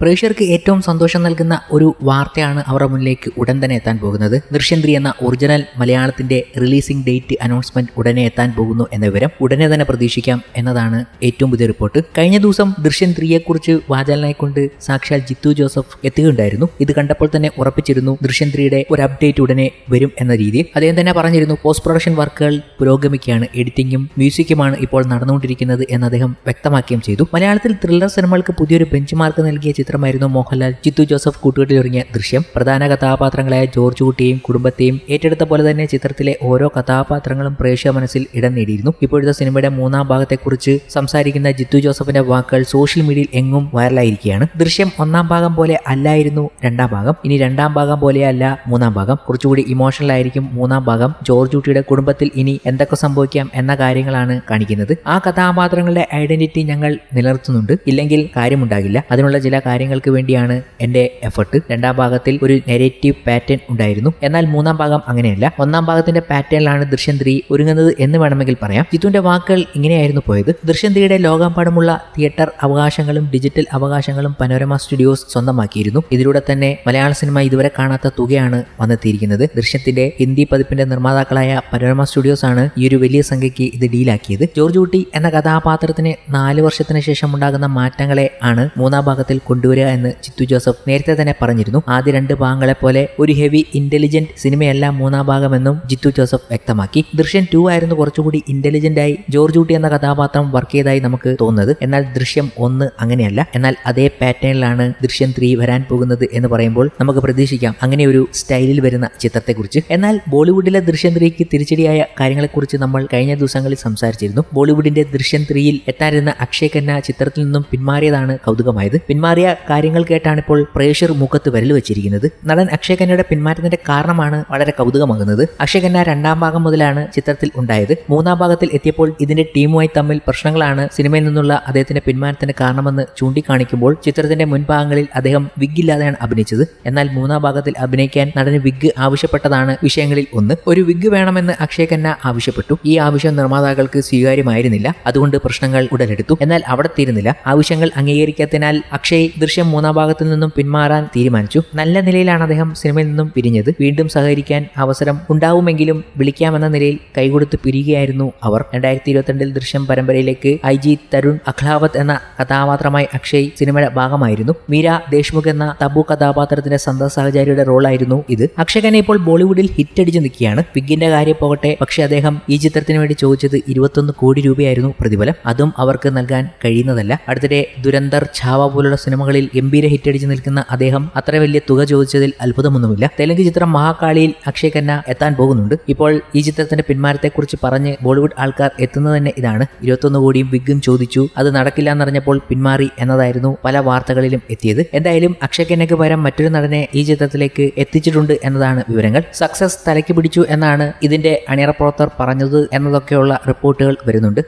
പ്രേക്ഷകർക്ക് ഏറ്റവും സന്തോഷം നൽകുന്ന ഒരു വാർത്തയാണ് അവരുടെ മുന്നിലേക്ക് ഉടൻ തന്നെ എത്താൻ പോകുന്നത്. ദൃശ്യം എന്ന ഒറിജിനൽ മലയാളത്തിന്റെ റിലീസിംഗ് ഡേറ്റ് അനൗൺസ്മെന്റ് ഉടനെ എത്താൻ പോകുന്നു എന്ന വിവരം ഉടനെ തന്നെ പ്രതീക്ഷിക്കാം എന്നതാണ് ഏറ്റവും പുതിയ റിപ്പോർട്ട്. കഴിഞ്ഞ ദിവസം ദൃശ്യം ത്രീയെക്കുറിച്ച് വാചാലനായിക്കൊണ്ട് സാക്ഷാൽ ജിത്തു ജോസഫ് എത്തുകയുണ്ടായിരുന്നു. ഇത് കണ്ടപ്പോൾ തന്നെ ഉറപ്പിച്ചിരുന്നു ദൃശ്യം ത്രീയുടെ ഒരു അപ്ഡേറ്റ് ഉടനെ വരും എന്ന രീതിയിൽ. അദ്ദേഹം തന്നെ പറഞ്ഞിരുന്നു പോസ്റ്റ് പ്രൊഡക്ഷൻ വർക്കുകൾ പുരോഗമിക്കുകയാണ്. എഡിറ്റിംഗും മ്യൂസിക്കുമാണ് ഇപ്പോൾ നടന്നുകൊണ്ടിരിക്കുന്നത് എന്ന് അദ്ദേഹം വ്യക്തമാക്കുകയും ചെയ്തു. മലയാളത്തിൽ ത്രില്ലർ സിനിമകൾക്ക് പുതിയൊരു ബെഞ്ച് മാർക്ക് നൽകിയ ചിത്രമായിരുന്നു മോഹൻലാൽ. ജിത്തു ജോസഫ് കൂട്ടുകെട്ടിൽ ഒരുങ്ങിയ ദൃശ്യം. പ്രധാന കഥാപാത്രങ്ങളായ ജോർജ് കുട്ടിയെയും കുടുംബത്തെയും ഏറ്റെടുത്ത പോലെ തന്നെ ചിത്രത്തിലെ ഓരോ കഥാപാത്രങ്ങളും പ്രേക്ഷക മനസ്സിൽ ഇടം നേടിയിരുന്നു. ഇപ്പോഴത്തെ സിനിമയുടെ മൂന്നാം ഭാഗത്തെക്കുറിച്ച് സംസാരിക്കുന്ന ജിത്തു ജോസഫിന്റെ വാക്കുകൾ സോഷ്യൽ മീഡിയയിൽ എങ്ങും വൈറലായിരിക്കുകയാണ്. ദൃശ്യം ഒന്നാം ഭാഗം പോലെ അല്ലായിരുന്നു രണ്ടാം ഭാഗം. ഇനി രണ്ടാം ഭാഗം പോലെയല്ല മൂന്നാം ഭാഗം. കുറച്ചുകൂടി ഇമോഷണൽ ആയിരിക്കും മൂന്നാം ഭാഗം. ജോർജ് കുട്ടിയുടെ കുടുംബത്തിൽ ഇനി എന്തൊക്കെ സംഭവിക്കാം എന്ന കാര്യങ്ങളാണ് കാണിക്കുന്നത്. ആ കഥാപാത്രങ്ങളുടെ ഐഡന്റിറ്റി ഞങ്ങൾ നിലനിർത്തുന്നുണ്ട്. ഇല്ലെങ്കിൽ കാര്യമുണ്ടാകില്ല. അതിനുള്ള ചില കാര്യങ്ങൾക്ക് വേണ്ടിയാണ് എന്റെ എഫർട്ട് രണ്ടാം ഭാഗത്തിൽ ഒരു നെഗറ്റീവ് പാറ്റേൺ ഉണ്ടായിരുന്നു. എന്നാൽ മൂന്നാം ഭാഗം അങ്ങനെയല്ല. ഒന്നാം ഭാഗത്തിന്റെ പാറ്റേണിലാണ് ദൃശ്യം ഒരുങ്ങുന്നത് എന്ന് വേണമെങ്കിൽ പറയാം. ജിത്തുവിന്റെ വാക്കുകൾ ഇങ്ങനെയായിരുന്നു പോയത്. ദൃശ്യം ത്രീയുടെ ലോകമെമ്പാടുമുള്ള തിയേറ്റർ അവകാശങ്ങളും ഡിജിറ്റൽ അവകാശങ്ങളും പനോരമ സ്റ്റുഡിയോസ് സ്വന്തമാക്കിയിരുന്നു. ഇതിലൂടെ തന്നെ മലയാള സിനിമ ഇതുവരെ കാണാത്ത തുകയാണ് വന്നെത്തിയിരിക്കുന്നത്. ദൃശ്യത്തിന്റെ ഹിന്ദി പതിപ്പിന്റെ നിർമ്മാതാക്കളായ പനോരമ സ്റ്റുഡിയോസ് ആണ് ഈ ഒരു വലിയ സംഖ്യയ്ക്ക് ഇത് ഡീലാക്കിയത് ജോർജ് കുട്ടി എന്ന കഥാപാത്രത്തിന് നാല് വർഷത്തിന് ശേഷം ഉണ്ടാകുന്ന മാറ്റങ്ങളെ ആണ് മൂന്നാം ഭാഗത്തിൽ കൊണ്ടുവരിക എന്ന് ചിത്തു ജോസഫ് നേരത്തെ തന്നെ പറഞ്ഞിരുന്നു. ആദ്യ രണ്ട് ഭാഗങ്ങളെ പോലെ ഒരു ഹെവി ഇന്റലിജന്റ് സിനിമയല്ല മൂന്നാം ഭാഗമെന്നും ജിത്തു ജോസഫ് വ്യക്തമാക്കി. ദൃശ്യം ടു ആയിരുന്നു കുറച്ചുകൂടി ഇന്റലിജന്റ് ആയി ജോർജ് കുട്ടി എന്ന കഥാപാത്രം വർക്ക് ചെയ്തായി നമുക്ക് തോന്നുന്നത്. എന്നാൽ ദൃശ്യം ഒന്ന് അങ്ങനെയല്ല. എന്നാൽ അതേ പാറ്റേണിലാണ് ദൃശ്യം ത്രീ വരാൻ പോകുന്നത് എന്ന് പറയുമ്പോൾ നമുക്ക് പ്രതീക്ഷിക്കാം. അങ്ങനെ ഒരു സ്റ്റൈലിൽ വരുന്ന ചിത്രത്തെക്കുറിച്ച്. എന്നാൽ ബോളിവുഡിലെ ദൃശ്യം ത്രീക്ക് തിരിച്ചടിയായ കാര്യങ്ങളെക്കുറിച്ച് നമ്മൾ കഴിഞ്ഞ ദിവസങ്ങളിൽ സംസാരിച്ചിരുന്നു. ബോളിവുഡിന്റെ ദൃശ്യം ത്രീയിൽ എത്താനിരുന്ന അക്ഷയ് ഖന്ന ചിത്രത്തിൽ നിന്നും പിന്മാറിയതാണ് കൗതുകമായത്. പിന്മാറിയ കാര്യങ്ങൾ കേട്ടാണ് ഇപ്പോൾ പ്രേക്ഷർ മുഖത്ത് വരൽ വെച്ചിരിക്കുന്നത്. നടൻ അക്ഷയ് ഖന്നയുടെ പിന്മാറ്റത്തിന്റെ കാരണമാണ് വളരെ കൗതുകമാകുന്നത്. അക്ഷയ് ഖന്ന രണ്ടാം ഭാഗം മുതലാണ് ചിത്രത്തിൽ ഉണ്ടായത്. മൂന്നാം ഭാഗത്തിൽ എത്തിയപ്പോൾ ഇതിന്റെ ടീമുമായി തമ്മിൽ പ്രശ്നങ്ങളാണ് സിനിമയിൽ നിന്നുള്ള അദ്ദേഹത്തിന്റെ പിന്മാറ്റത്തിന് കാരണമെന്ന് ചൂണ്ടിക്കാണിക്കുമ്പോൾ ചിത്രത്തിന്റെ മുൻഭാഗങ്ങളിൽ അദ്ദേഹം വിഗ് ഇല്ലാതെയാണ് അഭിനയിച്ചത്. എന്നാൽ മൂന്നാം ഭാഗത്തിൽ അഭിനയിക്കാൻ നടന് വിഗ് ആവശ്യപ്പെട്ടതാണ് വിഷയങ്ങളിൽ ഒന്ന്. ഒരു വിഗ് വേണമെന്ന് അക്ഷയ് ഖന്ന ആവശ്യപ്പെട്ടു. ഈ ആവശ്യം നിർമ്മാതാക്കൾക്ക് സ്വീകാര്യമായിരുന്നില്ല. അതുകൊണ്ട് പ്രശ്നങ്ങൾ ഉടലെടുത്തു. എന്നാൽ അവിടെ തീരുന്നില്ല. ആവശ്യങ്ങൾ അംഗീകരിക്കാത്തതിനാൽ അക്ഷയ് ദൃശ്യം മൂന്നാം ഭാഗത്തിൽ നിന്നും പിന്മാറാൻ തീരുമാനിച്ചു. നല്ല നിലയിലാണ് അദ്ദേഹം സിനിമയിൽ നിന്നും പിരിഞ്ഞത്. വീണ്ടും സഹകരിക്കാൻ അവസരം ഉണ്ടാവുമെങ്കിലും വിളിക്കാമെന്ന നിലയിൽ കൈകൊടുത്ത് പിരിയുകയായിരുന്നു അവർ. രണ്ടായിരത്തി ഇരുപത്തിരണ്ടിൽ ദൃശ്യം പരമ്പരയിലേക്ക് ഐ ജി തരുൺ അഖ്ലാവത്ത് എന്ന കഥാപാത്രമായി അക്ഷയ് സിനിമയുടെ ഭാഗമായിരുന്നു. മീര ദേശ്മുഖ് എന്ന തബു കഥാപാത്രത്തിന്റെ സ്വന്തം സഹചാരിയുടെ റോളായിരുന്നു ഇത്. അക്ഷയ് ഇപ്പോൾ ബോളിവുഡിൽ ഹിറ്റ് അടിച്ചു നിൽക്കുകയാണ്. പിഗിന്റെ കാര്യം പോകട്ടെ പക്ഷേ അദ്ദേഹം ഈ ചിത്രത്തിന് വേണ്ടി ചോദിച്ചത് ഇരുപത്തൊന്ന് കോടി രൂപയായിരുന്നു പ്രതിഫലം. അതും അവർക്ക് നൽകാൻ കഴിയുന്നതല്ല. അടുത്തിടെ ദുരന്തർ ഛാവ പോലുള്ള സിനിമകളിൽ ഗംഭീര ഹിറ്റടിച്ച് നിൽക്കുന്ന അദ്ദേഹം അത്ര വലിയ തുക ചോദിച്ചതിൽ അത്ഭുതമൊന്നുമില്ല. തെലുങ്ക് ചിത്രം മഹാകാളിയിൽ അക്ഷയ് ഖന്ന എത്താൻ പോകുന്നുണ്ട്. ഇപ്പോൾ ഈ ചിത്രത്തിന്റെ പിന്മാരത്തെക്കുറിച്ച് പറഞ്ഞ് ബോളിവുഡ് ആൾക്കാർ എത്തുന്നത് തന്നെ ഇതാണ്. ഇരുപത്തൊന്ന് കോടിയും വിഗും ചോദിച്ചു. അത് നടക്കില്ല എന്നറിഞ്ഞപ്പോൾ പിന്മാറി എന്നതായിരുന്നു പല വാർത്തകളിലും എത്തിയത്. എന്തായാലും അക്ഷയ് ഖന്നയ്ക്ക് പകരം മറ്റൊരു നടനെ ഈ ചിത്രത്തിലേക്ക് എത്തിച്ചിട്ടുണ്ട് എന്നതാണ് വിവരങ്ങൾ. സക്സസ് തലയ്ക്ക് പിടിച്ചു എന്നാണ് ഇതിന്റെ അണിയറ പ്രവർത്തകർ പറഞ്ഞത് എന്നതൊക്കെയുള്ള റിപ്പോർട്ടുകൾ വരുന്നുണ്ട്.